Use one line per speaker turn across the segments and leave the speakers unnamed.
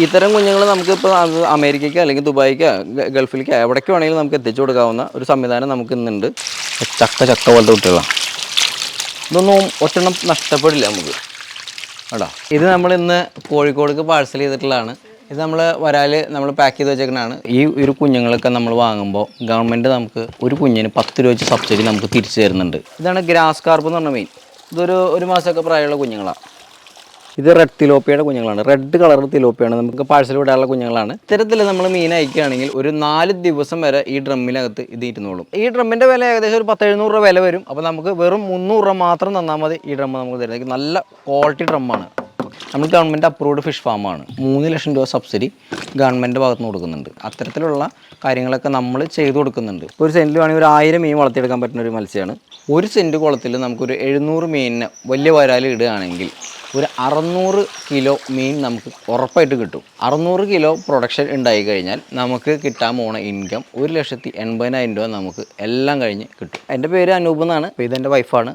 ഇത്തരം കുഞ്ഞുങ്ങൾ നമുക്കിപ്പോൾ അത് അമേരിക്കയ്ക്ക് അല്ലെങ്കിൽ ദുബായിക്ക് ഗൾഫിലേക്കോ എവിടേക്ക് വേണമെങ്കിലും നമുക്ക് എത്തിച്ചു കൊടുക്കാവുന്ന ഒരു സംവിധാനം നമുക്ക് ഇന്നുണ്ട്. ചക്ക ചക്ക പോലത്തെ കുട്ടികളാണ് ഇതൊന്നും ഒറ്റെണ്ണം നഷ്ടപ്പെടില്ല നമുക്ക്. കേട്ടോ ഇത് നമ്മൾ ഇന്ന് കോഴിക്കോടേക്ക് പാഴ്സൽ ചെയ്തിട്ടുള്ളതാണ്. ഇത് നമ്മൾ വരാൽ നമ്മൾ പാക്ക് ചെയ്ത് വെച്ചേക്കുന്നതാണ് ഈ ഒരു കുഞ്ഞുങ്ങളൊക്കെ നമ്മൾ വാങ്ങുമ്പോൾ ഗവൺമെന്റ് നമുക്ക് ഒരു കുഞ്ഞിന് പത്ത് രൂപ വെച്ച് സബ്സിഡി നമുക്ക് തിരിച്ചു തരുന്നുണ്ട്. ഇതാണ് ഗ്രാസ് കാർപ്പ് എന്ന് പറഞ്ഞ മീൻ ഇതൊരു ഒരു മാസമൊക്കെ പ്രായമുള്ള കുഞ്ഞുങ്ങളാണ് ഇത് റെഡ് തിലോപ്പിയുടെ കുഞ്ഞുങ്ങളാണ്. റെഡ് കളർ തിലോപ്പിയാണ്. നമുക്ക് പാഴ്സൽ വിടാനുള്ള കുഞ്ഞുങ്ങളാണ്. ഇത്തരത്തിൽ നമ്മൾ മീൻ അയക്കുകയാണെങ്കിൽ ഒരു നാല് ദിവസം വരെ ഈ ഡ്രമ്മിനകത്ത് ഇത് ഇരുന്നോളും. ഈ ഡ്രമ്മിന്റെ വില ഏകദേശം ഒരു പത്ത് എഴുന്നൂറ് രൂപ വില വരും. അപ്പോൾ നമുക്ക് വെറും മുന്നൂറ് രൂപ മാത്രം തന്നാൽ മതി ഈ ഡ്രമ്മ് നമുക്ക് തരുന്നത്. നല്ല ക്വാളിറ്റി ഡ്രമ്മാണ് നമ്മൾ ഗവൺമെന്റ് അപ്രൂവ്ഡ് ഫിഷ് ഫാമാണ് മൂന്ന് ലക്ഷം രൂപ സബ്സിഡി ഗവൺമെന്റ് ഭാഗത്ത് നിന്ന് കൊടുക്കുന്നുണ്ട്. അത്തരത്തിലുള്ള കാര്യങ്ങളൊക്കെ നമ്മൾ ചെയ്തു കൊടുക്കുന്നുണ്ട്. ഒരു സെന്റിൽ വേണമെങ്കിൽ ഒരു ആയിരം മീൻ വളർത്തിയെടുക്കാൻ പറ്റുന്ന ഒരു മത്സ്യമാണ്. ഒരു സെന്റ് കുളത്തിൽ നമുക്കൊരു എഴുന്നൂറ് മീനിന് വലിയ വരാൽ ഇടുകയാണെങ്കിൽ ഒരു അറുന്നൂറ് കിലോ മീൻ നമുക്ക് ഉറപ്പായിട്ട് കിട്ടും. അറുന്നൂറ് കിലോ പ്രൊഡക്ഷൻ ഉണ്ടായി കഴിഞ്ഞാൽ നമുക്ക് കിട്ടാൻ പോണ ഇൻകം ഒരു ലക്ഷത്തി എൺപതിനായിരം രൂപ നമുക്ക് എല്ലാം കഴിഞ്ഞ് കിട്ടും. എന്റെ പേര് അനൂപ് എന്നാണ്. ഇതെന്റെ വൈഫാണ്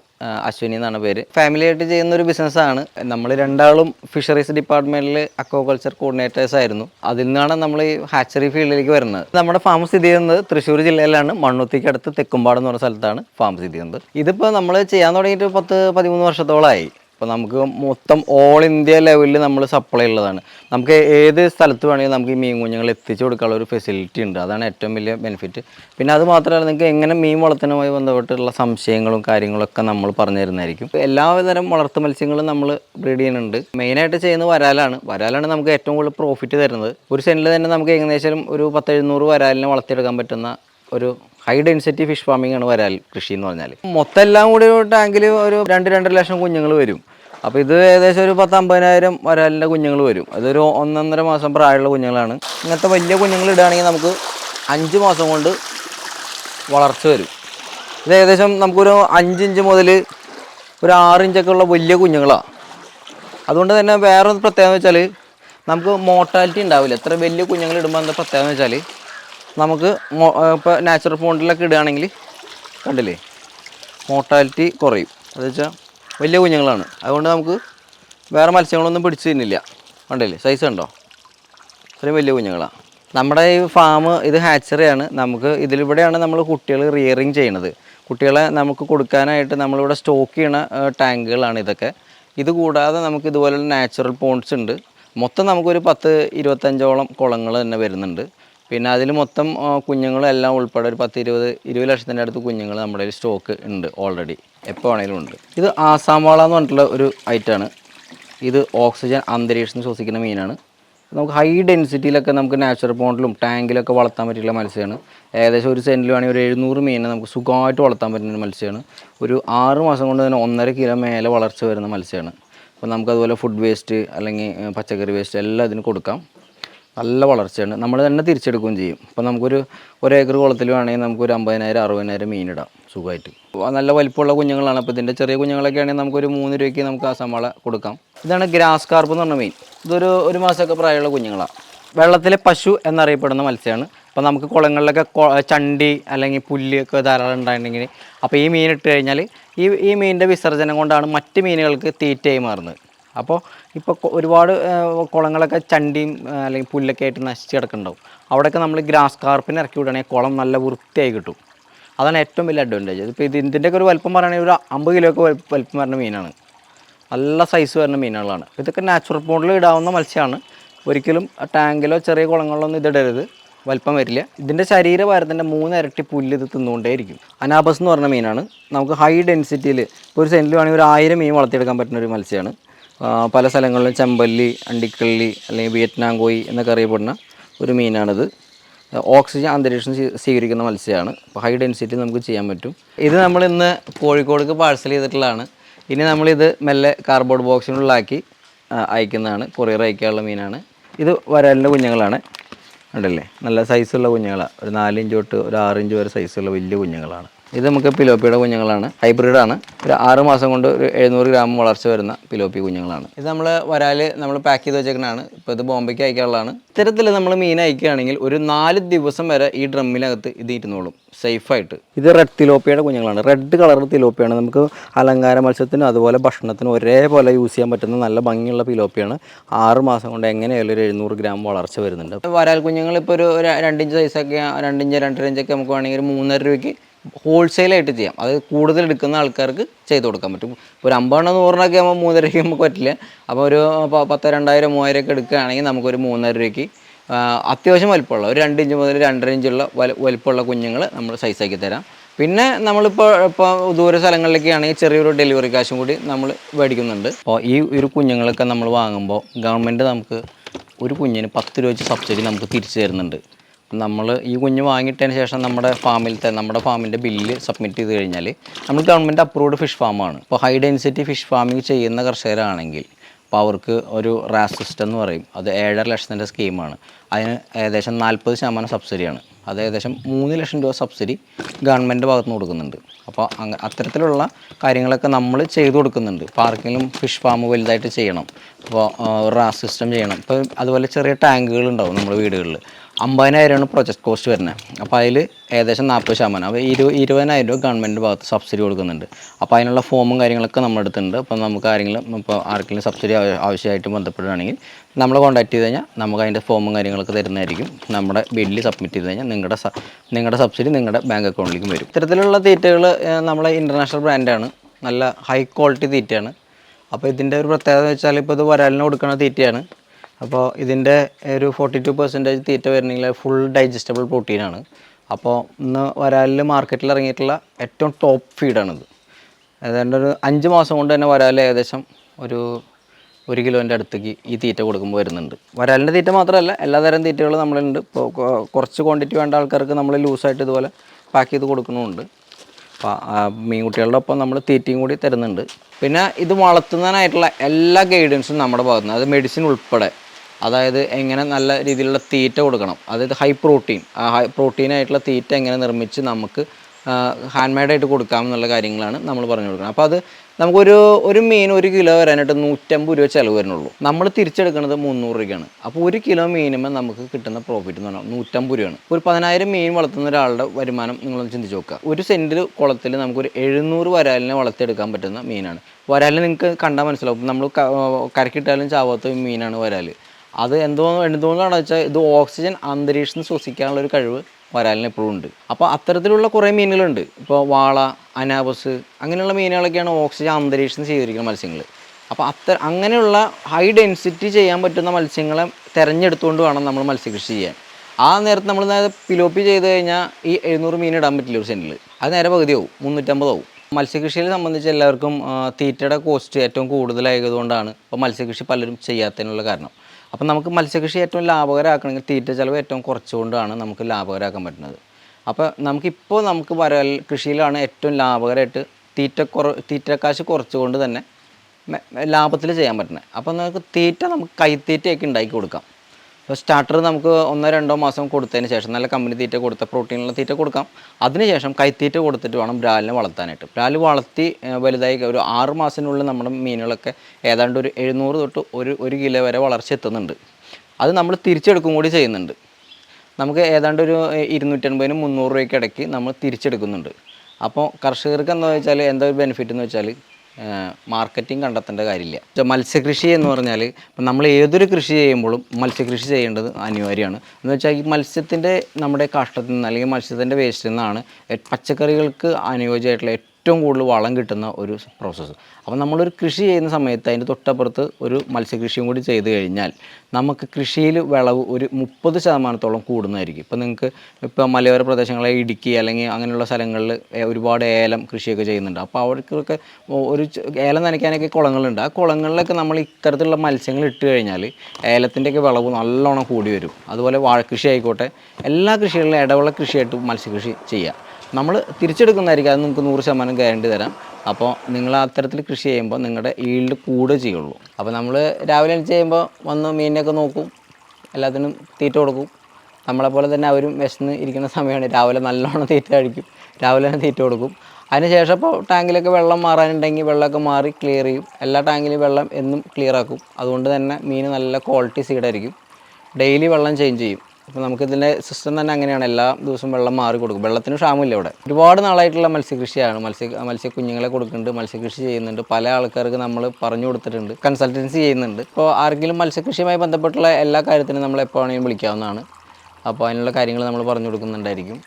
അശ്വിനി എന്നാണ് പേര്. ഫാമിലി ആയിട്ട് ചെയ്യുന്ന ഒരു ബിസിനസ്സാണ് നമ്മൾ രണ്ടാളും ഫിഷറീസ് ഡിപ്പാർട്ട്മെന്റിൽ അക്വാകൾച്ചർ കോർഡിനേറ്റേഴ്സ് ആയിരുന്നു. അതിൽ നിന്നാണ് നമ്മൾ ഈ ഹാച്ചറി ഫീൽഡിലേക്ക് വരുന്നത്. നമ്മുടെ ഫാം സ്ഥിതി ചെയ്യുന്നത് തൃശ്ശൂർ ജില്ലയിലാണ്. മണ്ണുത്തിക്ക് അടുത്ത് തെക്കുംപാട് എന്ന് പറഞ്ഞ സ്ഥലത്താണ് ഫാം സ്ഥിതി ചെയ്യുന്നത്. ഇതിപ്പോൾ നമ്മൾ ചെയ്യാൻ തുടങ്ങിയിട്ട് പത്ത് പതിമൂന്ന് വർഷത്തോളമായി അപ്പോൾ നമുക്ക് മൊത്തം ഓൾ ഇന്ത്യ ലെവലിൽ നമ്മൾ സപ്ലൈ ഉള്ളതാണ്. നമുക്ക് ഏത് സ്ഥലത്ത് വേണമെങ്കിലും നമുക്ക് ഈ മീൻ കുഞ്ഞുങ്ങൾ എത്തിച്ചു കൊടുക്കാനുള്ള ഒരു ഫെസിലിറ്റി ഉണ്ട്. അതാണ് ഏറ്റവും വലിയ ബെനിഫിറ്റ് പിന്നെ അത് മാത്രമല്ല നിങ്ങൾക്ക് എങ്ങനെ മീൻ വളർത്തനുമായി ബന്ധപ്പെട്ടുള്ള സംശയങ്ങളും കാര്യങ്ങളൊക്കെ നമ്മൾ പറഞ്ഞു തരുന്നതായിരിക്കും. എല്ലാതരം വളർത്തു മത്സ്യങ്ങളും നമ്മൾ ബ്രീഡ് ചെയ്യുന്നുണ്ട്. മെയിനായിട്ട് ചെയ്യുന്നത് വരാലാണ്. വരാലാണ് നമുക്ക് ഏറ്റവും കൂടുതൽ പ്രോഫിറ്റ് തരുന്നത്. ഒരു സെന്റിൽ തന്നെ നമുക്ക് ഏകദേശം ഒരു പത്തെഴുന്നൂറ് വരാലിനെ വളർത്തിയെടുക്കാൻ പറ്റുന്ന ഒരു ഹൈ ഡെൻസിറ്റി ഫിഷ് ഫാമിംഗ് ആണ് വരാൽ കൃഷി എന്ന് പറഞ്ഞാൽ മൊത്തം എല്ലാം കൂടി ടാങ്കിൽ ഒരു രണ്ട് രണ്ടര ലക്ഷം കുഞ്ഞുങ്ങൾ വരും. അപ്പോൾ ഇത് ഏകദേശം ഒരു പത്ത് അമ്പതിനായിരം വരാലിന്റെ കുഞ്ഞുങ്ങൾ വരും. അതൊരു ഒന്നൊന്നര മാസം പ്രായമുള്ള കുഞ്ഞുങ്ങളാണ്. ഇങ്ങനത്തെ വലിയ കുഞ്ഞുങ്ങൾ ഇടുകയാണെങ്കിൽ നമുക്ക് അഞ്ച് മാസം കൊണ്ട് വളർച്ച വരും. ഇത് ഏകദേശം നമുക്കൊരു അഞ്ചിഞ്ച് മുതൽ ഒരു ആറിഞ്ചൊക്കെ ഉള്ള വലിയ കുഞ്ഞുങ്ങളാണ് അതുകൊണ്ട് തന്നെ വേറെ ഒരു പ്രത്യേകത വെച്ചാൽ നമുക്ക് മോർട്ടാലിറ്റി ഉണ്ടാവില്ല. എത്ര വലിയ കുഞ്ഞുങ്ങൾ ഇടുമ്പോൾ എന്താ പ്രത്യേകത വെച്ചാൽ നമുക്ക് ഇപ്പോൾ നാച്ചുറൽ ഫോണ്ടിലൊക്കെ ഇടുകയാണെങ്കിൽ കണ്ടില്ലേ? മോർട്ടാലിറ്റി കുറയും. അത് വെച്ചാൽ വലിയ കുഞ്ഞുങ്ങളാണ്. അതുകൊണ്ട് നമുക്ക് വേറെ മത്സ്യങ്ങളൊന്നും പിടിച്ച് തിന്നില്ല. കണ്ടില്ലേ? സൈസ് ഉണ്ടോ ഇത്രയും വലിയ കുഞ്ഞുങ്ങളാണ് നമ്മുടെ ഈ ഫാം ഇത് ഹാച്ചറിയാണ് നമുക്ക് ഇതിലിവിടെയാണ് നമ്മൾ കുട്ടികൾ റിയറിങ് ചെയ്യണത്. കുട്ടികളെ നമുക്ക് കൊടുക്കാനായിട്ട് നമ്മളിവിടെ സ്റ്റോക്ക് ചെയ്യുന്ന ടാങ്കുകളാണ് ഇതൊക്കെ. ഇത് കൂടാതെ നമുക്ക് ഇതുപോലെ നാച്ചുറൽ പോണ്ട്സ് ഉണ്ട്. മൊത്തം നമുക്കൊരു പത്ത് ഇരുപത്തഞ്ചോളം കുളങ്ങൾ തന്നെ വരുന്നുണ്ട്. പിന്നെ അതിൽ മൊത്തം കുഞ്ഞുങ്ങളും എല്ലാം ഉൾപ്പെടെ ഒരു പത്ത് ഇരുപത് ഇരുപത് ലക്ഷത്തിന്റെ അടുത്ത് കുഞ്ഞുങ്ങൾ നമ്മുടെ കയ്യിൽ സ്റ്റോക്ക് ഉണ്ട് ഓൾറെഡി എപ്പോൾ വേണമെങ്കിലും ഉണ്ട്. ഇത് ആസാം വാള എന്ന് പറഞ്ഞിട്ടുള്ള ഒരു ഐറ്റമാണ് ഇത് ഓക്സിജൻ അന്തരീക്ഷത്തിൽ ശ്വസിക്കുന്ന മീനാണ്. നമുക്ക് ഹൈ ഡെൻസിറ്റിയിലൊക്കെ നമുക്ക് നാച്ചുറൽ പോണ്ടിലും ടാങ്കിലൊക്കെ വളർത്താൻ പറ്റിയുള്ള മത്സ്യമാണ്. ഏകദേശം ഒരു സെന്റിൽ വേണമെങ്കിൽ ഒരു എഴുന്നൂറ് മീനിനെ നമുക്ക് സുഖമായിട്ട് വളർത്താൻ പറ്റുന്ന ഒരു മത്സ്യമാണ്. ഒരു ആറ് മാസം കൊണ്ട് തന്നെ ഒന്നര കിലോ മേലെ വളർച്ച വരുന്ന മത്സ്യമാണ്. അപ്പോൾ നമുക്കതുപോലെ ഫുഡ് വേസ്റ്റ് അല്ലെങ്കിൽ പച്ചക്കറി വേസ്റ്റ് എല്ലാം ഇതിന് കൊടുക്കാം. നല്ല വളർച്ചയാണ്. നമ്മൾ തന്നെ തിരിച്ചെടുക്കുകയും ചെയ്യും. ഇപ്പോൾ നമുക്കൊരു ഒരു ഏക്കർ കുളത്തിൽ വേണമെങ്കിൽ നമുക്കൊരു അമ്പതിനായിരം അറുപതിനായിരം മീനിടാം സുഖമായിട്ട്. നല്ല വലിപ്പമുള്ള കുഞ്ഞുങ്ങളാണ്. അപ്പോൾ ഇതിന്റെ ചെറിയ കുഞ്ഞുങ്ങളൊക്കെ ആണെങ്കിൽ നമുക്കൊരു മൂന്ന് രൂപയ്ക്ക് നമുക്ക് ആ സമ്മള കൊടുക്കാം. ഇതാണ് ഗ്രാസ് കാർപ്പ് എന്ന് പറഞ്ഞ മീൻ. ഇതൊരു ഒരു മാസമൊക്കെ പ്രായമുള്ള കുഞ്ഞുങ്ങളാണ്. വെള്ളത്തിലെ പശു എന്നറിയപ്പെടുന്ന മത്സ്യമാണ്. അപ്പോൾ നമുക്ക് കുളങ്ങളിലൊക്കെ ചണ്ടി അല്ലെങ്കിൽ പുല്ല് ഒക്കെ ധാരാളം ഉണ്ടായിട്ടുണ്ടെങ്കിൽ അപ്പോൾ ഈ മീൻ ഇട്ട് കഴിഞ്ഞാൽ ഈ ഈ മീനിന്റെ വിസർജനം കൊണ്ടാണ് മറ്റ് മീനുകൾക്ക് തീറ്റയായി മാറുന്നത്. അപ്പോൾ ഇപ്പോൾ ഒരുപാട് കുളങ്ങളൊക്കെ ചണ്ടിയും അല്ലെങ്കിൽ പുല്ലൊക്കെ ആയിട്ട് നശിച്ച് കിടക്കുന്നുണ്ടാവും. അവിടെയൊക്കെ നമ്മൾ ഗ്രാസ് കാർപ്പിന് ഇറക്കി വിടുകയാണെങ്കിൽ കുളം നല്ല വൃത്തിയായി കിട്ടും. അതാണ് ഏറ്റവും വലിയ അഡ്വാന്റേജ് ഇപ്പോൾ ഇത് ഇതിന്റെയൊക്കെ ഒരു വലിപ്പം പറയുകയാണെങ്കിൽ ഒരു അമ്പത് കിലോ ഒക്കെ വലിപ്പം വരുന്ന മീനാണ്. നല്ല സൈസ് വരുന്ന മീനുകളാണ്. ഇതൊക്കെ നാച്ചുറൽ പോണ്ടിൽ ഇടാവുന്ന മത്സ്യമാണ്. ഒരിക്കലും ടാങ്കിലോ ചെറിയ കുളങ്ങളിലോ ഒന്നും ഇതിടരുത് വലിപ്പം വരില്ല. ഇതിന്റെ ശരീരഭാരത്തിന്റെ മൂന്ന് ഇരട്ടി പുല്ല് ഇത് തിന്നുകൊണ്ടേയിരിക്കും. അനാബസ് എന്ന് പറഞ്ഞ മീനാണ്. നമുക്ക് ഹൈ ഡെൻസിറ്റിയിൽ ഒരു സെന്റിൽ വേണമെങ്കിൽ ഒരു ആയിരം മീൻ വളർത്തിയെടുക്കാൻ പറ്റുന്ന ഒരു മത്സ്യമാണ്. പല സ്ഥലങ്ങളിലും ചെമ്പല്ലി അണ്ടിക്കള്ളി അല്ലെങ്കിൽ വിയറ്റ്നാം കോയി എന്നൊക്കെ അറിയപ്പെടുന്ന ഒരു മീനാണിത്. ഓക്സിജൻ അന്തരീക്ഷം സ്വീ- സ്വീകരിക്കുന്ന മത്സ്യമാണ്. അപ്പോൾ ഹൈ ഡെൻസിറ്റി നമുക്ക് ചെയ്യാൻ പറ്റും. ഇത് നമ്മൾ ഇന്ന് കോഴിക്കോടേക്ക് പാഴ്സൽ ചെയ്തിട്ടുള്ളതാണ്. ഇനി നമ്മളിത് മെല്ലെ കാർഡ്ബോർഡ് ബോക്സിനുള്ളിലാക്കി അയക്കുന്നതാണ്. കൊറിയർ അയക്കാനുള്ള മീനാണ്. ഇത് വരാലിന്റെ കുഞ്ഞുങ്ങളാണ്. ഉണ്ടല്ലേ നല്ല സൈസുള്ള കുഞ്ഞുങ്ങളാണ് ഒരു നാലിഞ്ച് തൊട്ട് ഒരു ആറിഞ്ച് വരെ സൈസുള്ള വലിയ കുഞ്ഞുങ്ങളാണ്. ഇത് നമുക്ക് പിലോപ്പിയുടെ കുഞ്ഞുങ്ങളാണ്. ഹൈബ്രിഡ് ആണ് ഒരു ആറ് മാസം കൊണ്ട് ഒരു എഴുന്നൂറ് ഗ്രാം വളർച്ച വരുന്ന പിലോപ്പി കുഞ്ഞുങ്ങളാണ്. ഇത് നമ്മൾ വരാൽ നമ്മൾ പാക്ക് ചെയ്ത് വെച്ചേക്കണാണ് ഇപ്പോൾ ഇത് ബോംബെക്ക് അയക്കാനുള്ളതാണ്. ഇത്തരത്തിൽ നമ്മൾ മീൻ അയക്കുകയാണെങ്കിൽ ഒരു നാല് ദിവസം വരെ ഈ ഡ്രമ്മിനകത്ത് ഇത് ഇരുന്നോളും. സേഫായിട്ട് ഇത് റെഡ് തിലോപ്പിയുടെ കുഞ്ഞുങ്ങളാണ്. റെഡ് കളർ തിലോപ്പിയാണ് നമുക്ക് അലങ്കാര മത്സ്യത്തിനും അതുപോലെ ഭക്ഷണത്തിനും ഒരേപോലെ യൂസ് ചെയ്യാൻ പറ്റുന്ന നല്ല ഭംഗിയുള്ള പിലോപ്പിയാണ്. ആറ് മാസം കൊണ്ട് എങ്ങനെയായാലും ഒരു എഴുന്നൂറ് ഗ്രാം വളർച്ച വരുന്നുണ്ട്. വരാൽ കുഞ്ഞുങ്ങൾ ഇപ്പോൾ ഒരു രണ്ടിഞ്ച് സൈസൊക്കെ രണ്ടിഞ്ച് രണ്ടര ഇഞ്ചൊക്കെ നമുക്ക് വേണമെങ്കിൽ ഒരു മൂന്നര രൂപയ്ക്ക് ഹോൾസെയിലായിട്ട് ചെയ്യാം. അത് കൂടുതൽ എടുക്കുന്ന ആൾക്കാർക്ക് ചെയ്ത് കൊടുക്കാൻ പറ്റും. ഒരു അമ്പതെണ്ണം നൂറിനൊക്കെ ആകുമ്പോൾ മൂന്നര രൂപയ്ക്ക് നമുക്ക് പറ്റില്ല. അപ്പോൾ ഒരു പത്ത് രണ്ടായിരം മൂവായിരം ഒക്കെ എടുക്കുകയാണെങ്കിൽ നമുക്കൊരു മൂന്നര രൂപയ്ക്ക് അത്യാവശ്യം വലിപ്പമുള്ള ഒരു രണ്ട് ഇഞ്ച് മുതൽ രണ്ടര ഇഞ്ചുള്ള വല വലിപ്പമുള്ള കുഞ്ഞുങ്ങൾ നമ്മൾ സൈസാക്കി തരാം. പിന്നെ നമ്മളിപ്പോൾ ഇപ്പോൾ ദൂര സ്ഥലങ്ങളിലൊക്കെ ആണെങ്കിൽ ചെറിയൊരു ഡെലിവറി കാശും കൂടി നമ്മൾ മേടിക്കുന്നുണ്ട്. അപ്പോൾ ഈ ഒരു കുഞ്ഞുങ്ങളൊക്കെ നമ്മൾ വാങ്ങുമ്പോൾ ഗവൺമെന്റ് നമുക്ക് ഒരു കുഞ്ഞിന് പത്ത് രൂപ വെച്ച് സബ്സിഡി നമുക്ക് തിരിച്ചു തരുന്നുണ്ട്. നമ്മൾ ഈ കുഞ്ഞ് വാങ്ങിയിട്ടതിന് ശേഷം നമ്മുടെ ഫാമിലത്തെ നമ്മുടെ ഫാമിന്റെ ബില്ല് സബ്മിറ്റ് ചെയ്ത് കഴിഞ്ഞാൽ നമ്മൾ ഗവൺമെന്റ് അപ്രൂവ്ഡ് ഫിഷ് ഫാമാണ് ഇപ്പോൾ ഹൈ ഡെൻസിറ്റി ഫിഷ് ഫാമിംഗ് ചെയ്യുന്ന കർഷകരാണെങ്കിൽ അപ്പോൾ അവർക്ക് ഒരു റാസ് സിസ്റ്റം എന്ന് പറയും. അത് ഏഴര ലക്ഷത്തിന്റെ സ്കീമാണ് അതിന് ഏകദേശം നാൽപ്പത് ശതമാനം സബ്സിഡിയാണ് അത് ഏകദേശം മൂന്ന് ലക്ഷം രൂപ സബ്സിഡി ഗവൺമെന്റ് ഭാഗത്തുനിന്ന് കൊടുക്കുന്നുണ്ട്. അപ്പോൾ അങ്ങ അത്തരത്തിലുള്ള കാര്യങ്ങളൊക്കെ നമ്മൾ ചെയ്തു കൊടുക്കുന്നുണ്ട്. ഇപ്പോൾ ഫിഷ് ഫാം വലുതായിട്ട് ചെയ്യണം. അപ്പോൾ റാസ് സിസ്റ്റം ചെയ്യണം. ഇപ്പോൾ അതുപോലെ ചെറിയ ടാങ്കുകൾ ഉണ്ടാവും നമ്മുടെ വീടുകളിൽ അമ്പതിനായിരമാണ് പ്രൊജക്ട് കോസ്റ്റ് വരുന്നത്. അപ്പോൾ അതിൽ ഏകദേശം നാൽപ്പത് ശതമാനം. അപ്പോൾ ഇരു ഇരുപതിനായിരം രൂപ ഗവൺമെന്റ് ഭാഗത്ത് സബ്സിഡി കൊടുക്കുന്നുണ്ട്. അപ്പോൾ അതിനുള്ള ഫോമും കാര്യങ്ങളൊക്കെ നമ്മുടെ അടുത്തുണ്ട്. അപ്പോൾ നമുക്ക് ആരെങ്കിലും ഇപ്പോൾ ആർക്കെങ്കിലും സബ്സിഡി ആവ- ആവശ്യമായിട്ട് ബന്ധപ്പെടുകയാണെങ്കിൽ നമ്മൾ കോൺടാക്ട് ചെയ്ത് കഴിഞ്ഞാൽ നമുക്ക് അതിന്റെ ഫോമും കാര്യങ്ങളൊക്കെ തരുന്നതായിരിക്കും. നമ്മുടെ ബില്ല് സബ്മിറ്റ് ചെയ്ത് കഴിഞ്ഞാൽ നിങ്ങളുടെ നിങ്ങളുടെ സബ്സിഡി നിങ്ങളുടെ ബാങ്ക് അക്കൗണ്ടിലേക്കും വരും. ഇത്തരത്തിലുള്ള തീറ്റകൾ നമ്മളെ ഇന്റർനാഷണൽ ബ്രാൻഡാണ് നല്ല ഹൈ ക്വാളിറ്റി തീറ്റയാണ്. അപ്പോൾ ഇതിന്റെ ഒരു പ്രത്യേകത എന്ന് വെച്ചാൽ ഇപ്പോൾ ഇത് വരാലിന് കൊടുക്കുന്ന തീറ്റയാണ്. അപ്പോൾ ഇതിന്റെ ഒരു ഫോർട്ടി ടു പെർസെന്റേജ് തീറ്റ വരണമെങ്കിൽ ഫുൾ ഡൈജസ്റ്റബിൾ പ്രോട്ടീനാണ് അപ്പോൾ ഇന്ന് വരാലിൽ മാർക്കറ്റിൽ ഇറങ്ങിയിട്ടുള്ള ഏറ്റവും ടോപ്പ് ഫീഡാണിത് ഏതാണ്ട് ഒരു അഞ്ച് മാസം കൊണ്ട് തന്നെ വരാൽ ഏകദേശം ഒരു ഒരു കിലോന്റെ അടുത്തേക്ക് ഈ തീറ്റ കൊടുക്കുമ്പോൾ വരുന്നുണ്ട്. വരാലിന്റെ തീറ്റ മാത്രമല്ല എല്ലാതരം തീറ്റകളും നമ്മളുണ്ട് ഇപ്പോൾ കുറച്ച് ക്വാണ്ടിറ്റി വേണ്ട ആൾക്കാർക്ക് നമ്മൾ ലൂസായിട്ട് ഇതുപോലെ പാക്ക് ചെയ്ത് കൊടുക്കുന്നുമുണ്ട്. മീൻകുട്ടികളുടെ ഒപ്പം നമ്മൾ തീറ്റയും കൂടി തരുന്നുണ്ട്. പിന്നെ ഇത് വളർത്തുന്നതിനായിട്ടുള്ള എല്ലാ ഗൈഡൻസും നമ്മുടെ ഭാഗത്തുനിന്ന് അത് മെഡിസിൻ ഉൾപ്പെടെ. അതായത് എങ്ങനെ നല്ല രീതിയിലുള്ള തീറ്റ കൊടുക്കണം. അതായത് ഹൈ പ്രോട്ടീൻ ആ ഹൈ പ്രോട്ടീനായിട്ടുള്ള തീറ്റ എങ്ങനെ നിർമ്മിച്ച് നമുക്ക് ഹാൻഡ് മെയ്ഡായിട്ട് കൊടുക്കാം എന്നുള്ള കാര്യങ്ങളാണ് നമ്മൾ പറഞ്ഞു കൊടുക്കുന്നത്. അപ്പോൾ അത് നമുക്കൊരു ഒരു മീൻ ഒരു കിലോ വരാനായിട്ട് നൂറ്റമ്പത് രൂപ ചിലവ് വരുന്നുള്ളൂ. നമ്മൾ തിരിച്ചെടുക്കുന്നത് മുന്നൂറ് രൂപയാണ് അപ്പോൾ ഒരു കിലോ മീനുമ്പോൾ നമുക്ക് കിട്ടുന്ന പ്രോഫിറ്റ് എന്ന് പറഞ്ഞാൽ നൂറ്റമ്പത് രൂപയാണ്. ഒരു പതിനായിരം മീൻ വളർത്തുന്ന ഒരാളുടെ വരുമാനം നിങ്ങളൊന്ന് ചിന്തിച്ച് നോക്കുക. ഒരു സെന്റിൽ കുളത്തിൽ നമുക്കൊരു എഴുന്നൂറ് വരാലിനെ വളർത്തിയെടുക്കാൻ പറ്റുന്ന മീനാണ്. വരാലിനെ നിങ്ങൾക്ക് കണ്ടാൽ മനസ്സിലാവും. നമ്മൾ കരക്കിട്ടാലും ചാവാത്ത മീനാണ് വരാൽ അത് എന്തോ എന്തുകൊണ്ടാണെന്ന് വെച്ചാൽ ഇത് ഓക്സിജൻ അന്തരീക്ഷത്തിൽ ശ്വസിക്കാനുള്ള ഒരു കഴിവ് വരാലിന് എപ്പോഴും ഉണ്ട്. അപ്പോൾ അത്തരത്തിലുള്ള കുറേ മീനുകളുണ്ട്. ഇപ്പോൾ വാള അനാബസ് അങ്ങനെയുള്ള മീനുകളൊക്കെയാണ് ഓക്സിജൻ അന്തരീക്ഷം ചെയ്തിരിക്കുന്ന മത്സ്യങ്ങൾ അപ്പോൾ അത്ര അങ്ങനെയുള്ള ഹൈ ഡെൻസിറ്റി ചെയ്യാൻ പറ്റുന്ന മത്സ്യങ്ങളെ തിരഞ്ഞെടുത്തുകൊണ്ട് വേണം നമ്മൾ മത്സ്യകൃഷി ചെയ്യാൻ. ആ നേരത്ത് നമ്മൾ പിലോപ്പി ചെയ്ത് കഴിഞ്ഞാൽ ഈ എഴുന്നൂറ് മീൻ ഇടാൻ പറ്റില്ല ഒരു സെന്റിൽ അത് നേരെ പകുതിയാവും മുന്നൂറ്റമ്പതാവും മത്സ്യകൃഷിയെ സംബന്ധിച്ച് എല്ലാവർക്കും തീറ്റയുടെ കോസ്റ്റ് ഏറ്റവും കൂടുതലായതുകൊണ്ടാണ് ഇപ്പോൾ മത്സ്യകൃഷി പലരും ചെയ്യാത്തതിനുള്ള കാരണം. അപ്പം നമുക്ക് മത്സ്യകൃഷി ഏറ്റവും ലാഭകരമാക്കണമെങ്കിൽ തീറ്റ ചിലവ് ഏറ്റവും കുറച്ചുകൊണ്ടാണ് നമുക്ക് ലാഭകരമാക്കാൻ പറ്റുന്നത്. അപ്പോൾ നമുക്കിപ്പോൾ നമുക്ക് വരൽ കൃഷിയിലാണ് ഏറ്റവും ലാഭകരമായിട്ട് തീറ്റ കുറ തീറ്റക്കാശ് കുറച്ചുകൊണ്ട് തന്നെ ലാഭത്തിൽ ചെയ്യാൻ പറ്റുന്നത്. അപ്പോൾ നമുക്ക് തീറ്റ നമുക്ക് കൈത്തീറ്റയൊക്കെ ഉണ്ടാക്കി കൊടുക്കാം. ഇപ്പോൾ സ്റ്റാർട്ടർ നമുക്ക് ഒന്നോ രണ്ടോ മാസം കൊടുത്തതിന് ശേഷം നല്ല കമ്പനി തീറ്റ കൊടുത്ത പ്രോട്ടീനുള്ള തീറ്റ കൊടുക്കാം. അതിനുശേഷം കൈത്തീറ്റ കൊടുത്തിട്ട് വേണം ബ്രാലിനെ വളർത്താനായിട്ട്. ബ്രാൽ വളർത്തി വലുതായി ഒരു ആറ് മാസത്തിനുള്ളിൽ നമ്മുടെ മീനുകളൊക്കെ ഏതാണ്ട് ഒരു എഴുന്നൂറ് തൊട്ട് ഒരു ഒരു കിലോ വരെ വളർച്ച എത്തുന്നുണ്ട്. അത് നമ്മൾ തിരിച്ചെടുക്കും കൂടി ചെയ്യുന്നുണ്ട്. നമുക്ക് ഏതാണ്ട് ഒരു ഇരുന്നൂറ്റൻപതിനും മുന്നൂറ് രൂപയ്ക്ക് ഇടയ്ക്ക് നമ്മൾ തിരിച്ചെടുക്കുന്നുണ്ട്. അപ്പോൾ കർഷകർക്ക് എന്താ വെച്ചാൽ എന്താ ഒരു ബെനിഫിറ്റ് എന്ന് വെച്ചാൽ മാർക്കറ്റിംഗ് കണ്ടെത്തേണ്ട കാര്യമില്ല. മത്സ്യകൃഷി എന്ന് പറഞ്ഞാൽ ഇപ്പം നമ്മൾ ഏതൊരു കൃഷി ചെയ്യുമ്പോഴും മത്സ്യകൃഷി ചെയ്യേണ്ടത് അനിവാര്യമാണ്. എന്ന് വെച്ചാൽ ഈ മത്സ്യത്തിന്റെ നമ്മുടെ കാഷ്ടത്തിൽ നിന്ന് അല്ലെങ്കിൽ മത്സ്യത്തിന്റെ വേസ്റ്റിൽ നിന്നാണ് പച്ചക്കറികൾക്ക് അനുയോജ്യമായിട്ടുള്ള ഏറ്റവും കൂടുതൽ വളം കിട്ടുന്ന ഒരു പ്രോസസ്സ് അപ്പോൾ നമ്മളൊരു കൃഷി ചെയ്യുന്ന സമയത്ത് അതിന്റെ തൊട്ടപ്പുറത്ത് ഒരു മത്സ്യകൃഷിയും കൂടി ചെയ്ത് കഴിഞ്ഞാൽ നമുക്ക് കൃഷിയിൽ വിളവ് ഒരു മുപ്പത് ശതമാനത്തോളം കൂടുന്നതായിരിക്കും. ഇപ്പോൾ നിങ്ങൾക്ക് ഇപ്പോൾ മലയോര പ്രദേശങ്ങളെ ഇടുക്കി അല്ലെങ്കിൽ അങ്ങനെയുള്ള സ്ഥലങ്ങളിൽ ഒരുപാട് ഏലം കൃഷിയൊക്കെ ചെയ്യുന്നുണ്ട്. അപ്പോൾ അവർക്കൊക്കെ ഒരു ഏലം നനയ്ക്കാനൊക്കെ കുളങ്ങളുണ്ട്. ആ കുളങ്ങളിലൊക്കെ നമ്മൾ ഇത്തരത്തിലുള്ള മത്സ്യങ്ങൾ ഇട്ട് കഴിഞ്ഞാൽ ഏലത്തിന്റെയൊക്കെ വിളവ് നല്ലോണം കൂടി വരും. അതുപോലെ വാഴ കൃഷി ആയിക്കോട്ടെ എല്ലാ കൃഷികളിലും ഇടവിള കൃഷിയായിട്ട് മത്സ്യകൃഷി ചെയ്യുക നമ്മൾ തിരിച്ചെടുക്കുന്നതായിരിക്കും. അത് നമുക്ക് നൂറ് ശതമാനം ഗ്യാരണ്ടി തരാം. അപ്പോൾ നിങ്ങൾ അത്തരത്തിൽ കൃഷി ചെയ്യുമ്പോൾ നിങ്ങളുടെ ഈൽഡ് കൂടുക ചെയ്യുള്ളൂ. അപ്പോൾ നമ്മൾ രാവിലെ എണീച്ച് ചെയ്യുമ്പോൾ വന്ന് മീനിനെയൊക്കെ നോക്കും. എല്ലാത്തിനും തീറ്റ കൊടുക്കും. നമ്മളെപ്പോലെ തന്നെ അവരും വിശന്ന് ഇരിക്കുന്ന സമയമാണ്. രാവിലെ നല്ലോണം തീറ്റ കഴിക്കും. രാവിലെ തന്നെ തീറ്റ കൊടുക്കും. അതിനുശേഷം ഇപ്പോൾ ടാങ്കിലൊക്കെ വെള്ളം മാറാനുണ്ടെങ്കിൽ വെള്ളമൊക്കെ മാറി ക്ലിയർ ചെയ്യും. എല്ലാ ടാങ്കിലും വെള്ളം എന്നും ക്ലിയർ ആക്കും. അതുകൊണ്ട് തന്നെ മീൻ നല്ല ക്വാളിറ്റി സീഡായിരിക്കും ഡെയിലി വെള്ളം ചേഞ്ച് ചെയ്യും. അപ്പോൾ നമുക്കിതിന്റെ സിസ്റ്റം തന്നെ അങ്ങനെയാണ്. എല്ലാ ദിവസവും വെള്ളം മാറി കൊടുക്കും. വെള്ളത്തിന് ക്ഷാമില്ല ഇവിടെ. ഒരുപാട് നാളായിട്ടുള്ള മത്സ്യകൃഷിയാണ്. മത്സ്യ മത്സ്യ കുഞ്ഞുങ്ങളെ കൊടുക്കുന്നുണ്ട് മത്സ്യകൃഷി ചെയ്യുന്നുണ്ട്. പല ആൾക്കാർക്ക് നമ്മൾ പറഞ്ഞു കൊടുത്തിട്ടുണ്ട് കൺസൾട്ടൻസി ചെയ്യുന്നുണ്ട്. ഇപ്പോൾ ആർക്കെങ്കിലും മത്സ്യകൃഷിയുമായി ബന്ധപ്പെട്ടുള്ള എല്ലാ കാര്യത്തിനും നമ്മൾ എപ്പോൾ വേണമെങ്കിലും വിളിക്കാവുന്നതാണ്. അപ്പോൾ അതിനുള്ള കാര്യങ്ങൾ നമ്മൾ പറഞ്ഞു കൊടുക്കുന്നുണ്ടായിരിക്കും.